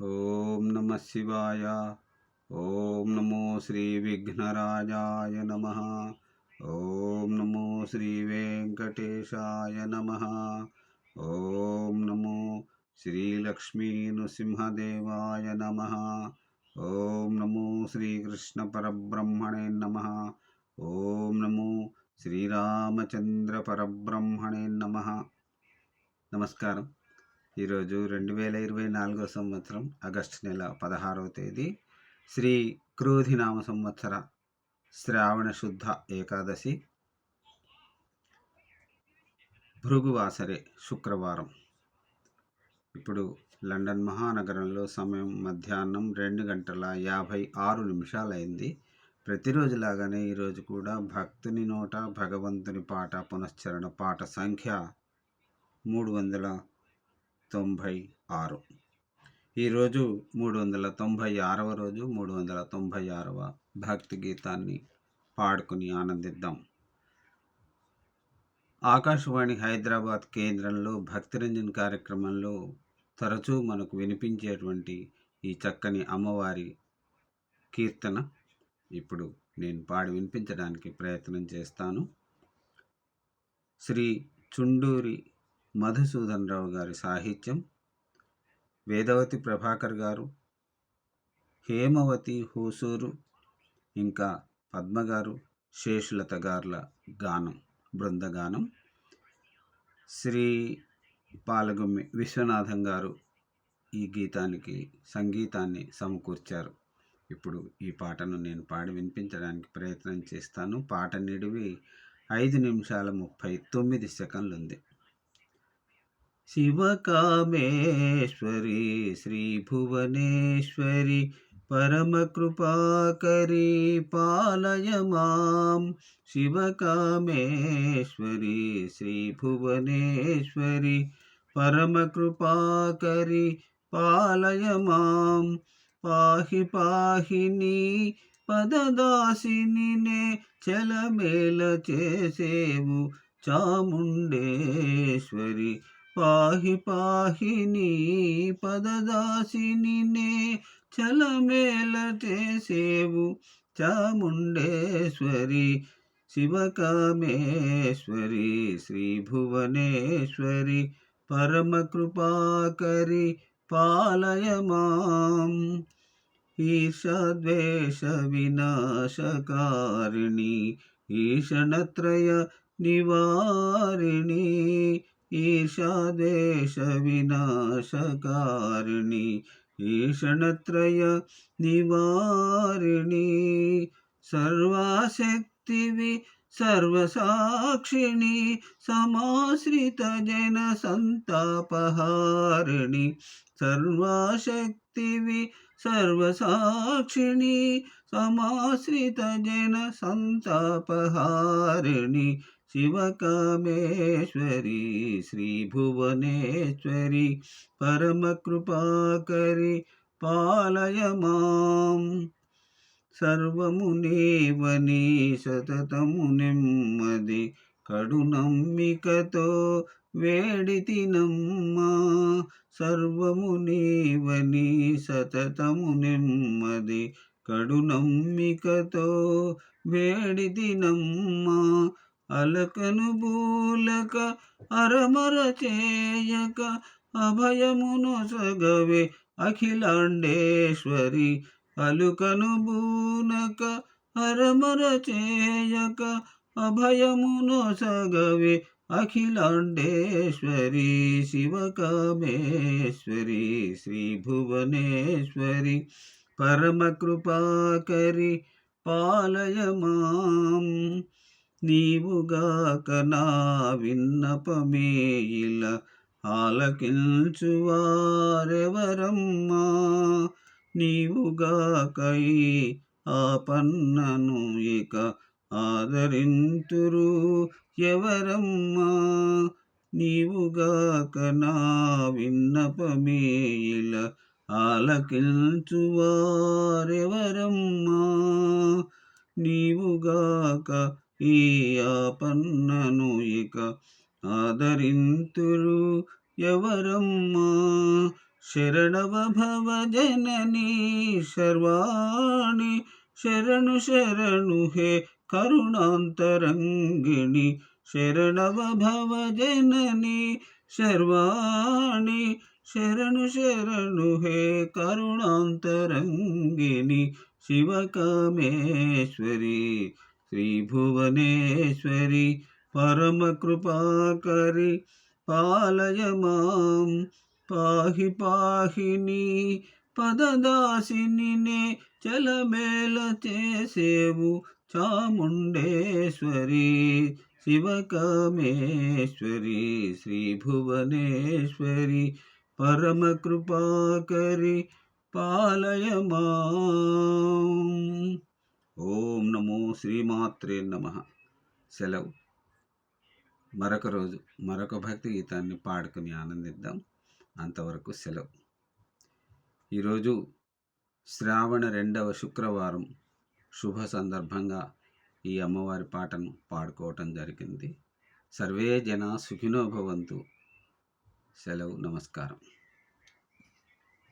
ఓం నమ శివాయ ఓం నమో శ్రీ విఘ్నరాజాయ నమ ఓం నమో శ్రీ వెంకటేశాయ నమ ఓం నమో శ్రీలక్ష్మీ నృసింహదేవాయ నమ ఓం నమో శ్రీకృష్ణ పరబ్రహ్మణే నమ ఓం నమో శ్రీరామచంద్ర పరబ్రహ్మణే నమ నమస్కారం ఈరోజు రెండు వేల ఇరవై నాలుగో సంవత్సరం ఆగస్టు నెల పదహారవ తేదీ. శ్రీ క్రోధినామ సంవత్సర శ్రావణ శుద్ధ ఏకాదశి. భృగువాసరే శుక్రవారం. ఇప్పుడు లండన్ మహానగరంలో సమయం మధ్యాహ్నం రెండు గంటల యాభై ఆరు నిమిషాలైంది. ప్రతిరోజులాగానే ఈరోజు కూడా భక్తుని నోట భగవంతుని పాట పునశ్చరణ పాట సంఖ్య మూడు వందల తొంభై ఆరు. ఈరోజు మూడు వందల తొంభై ఆరవ రోజు మూడు వందల తొంభై ఆరవ భక్తి గీతాన్ని పాడుకుని ఆనందిద్దాం. ఆకాశవాణి హైదరాబాద్ కేంద్రంలో భక్తిరంజన్ కార్యక్రమంలో తరచూ మనకు వినిపించేటువంటి ఈ చక్కని అమ్మవారి కీర్తన ఇప్పుడు నేను పాడి వినిపించడానికి ప్రయత్నం చేస్తాను. శ్రీ చుండూరి మధుసూదన్ రావు గారి సాహిత్యం వేదవతి ప్రభాకర్ గారు హేమవతి హూసూరు ఇంకా పద్మగారు శేషులత గార్ల గానం బృందగానం. శ్రీ పాలగుమ్మి విశ్వనాథం గారు ఈ గీతానికి సంగీతాన్ని సమకూర్చారు. ఇప్పుడు ఈ పాటను నేను పాడి వినిపించడానికి ప్రయత్నం చేస్తాను. పాట నిడివి ఐదు నిమిషాల ముప్పై తొమ్మిది సెకండ్లు ఉంది శివకామేశ్వరి శ్రీ భువనేశ్వరి పరమకృపాకరి పాలయ మాం శివకామేశ్వరి శ్రీ భువనేశ్వరి పరమకృపాకరి పాలయ మాం పాహి పాహిని పదదాసినినే చలమేల చేసేవు చాముండేశ్వరి. పాహి పాహిని పదదాసిని నే చలమేల చేసేవు చాముండేశ్వరి శివకామేశ్వరి శ్రీ భువనేశ్వరి పరమకృపాకరి పాలయ మాం ఈషద్వేష వినాశకారిణి ఈషణత్రయ నివారిణి ఈషాదేశ వినాశకారిణి ఈషణత్రయ నివారిణి సర్వశక్తివి సర్వసాక్షిణి సమాశ్రిత జన సంతాపహారిణి శివకామేశ్వరి శ్రీ భువనేశ్వరి పరమకృపాకరి పాలయ మాం సర్వము నీవని సతతము నెమ్మది కడు నమ్మికతో వేడితినమ్మా సర్వము నీవని సతతము నెమ్మది కడు నమ్మికతో వేడితినమ్మా అలకను బూలక అరమర చేయక అభయమును సగవే అఖిలాండేశ్వరి. అలుకను బూనక అరమర చేయక అభయమును సగవే అఖిలాండేశ్వరి. శివకామేశ్వరి శ్రీ భువనేశ్వరి పరమకృపాకరి పాలయ మాం నీవుగాక నా విన్నపమే ఇలా ఆలకించువారెవరమ్మా? నీవుగాకై ఆపన్నను ఇక ఆదరింతురు ఎవరమ్మా? నీవుగాక నా విన్నపమే ఇలా ఆలకించువారెవరమ్మా? నీవుగాక ఈ ఆపన్నను ఇక ఆదరింతురు ఎవరమ్మా? శరణవ భవ జననీ సర్వాణి శరణు శరణు హే కరుణాంతరంగిణి. శరణవ భవ జననీ సర్వాణి శరణు శరణు హే కరుణాంతరంగిణి. శివకామేశ్వరి శ్రీభువనేశ్వరి పరమకృపాకరి పాలయ మాం పాహి పాహిని పదదాసిని చలమేల చేసేవు చాముండేశ్వరి శివకామేశ్వరి శ్రీభువనేశ్వరి పరమకృపాకరి పాలయ మాం ఓం నమో శ్రీమాత్రే నమ. సెలవు. మరొక రోజు మరొక భక్తి గీతాన్ని పాడుకుని ఆనందిద్దాం. అంతవరకు సెలవు. ఈరోజు శ్రావణ రెండవ శుక్రవారం శుభ సందర్భంగా ఈ అమ్మవారి పాటను పాడుకోవటం జరిగింది. సర్వే జన సుఖినో భవంతు. సెలవు నమస్కారం.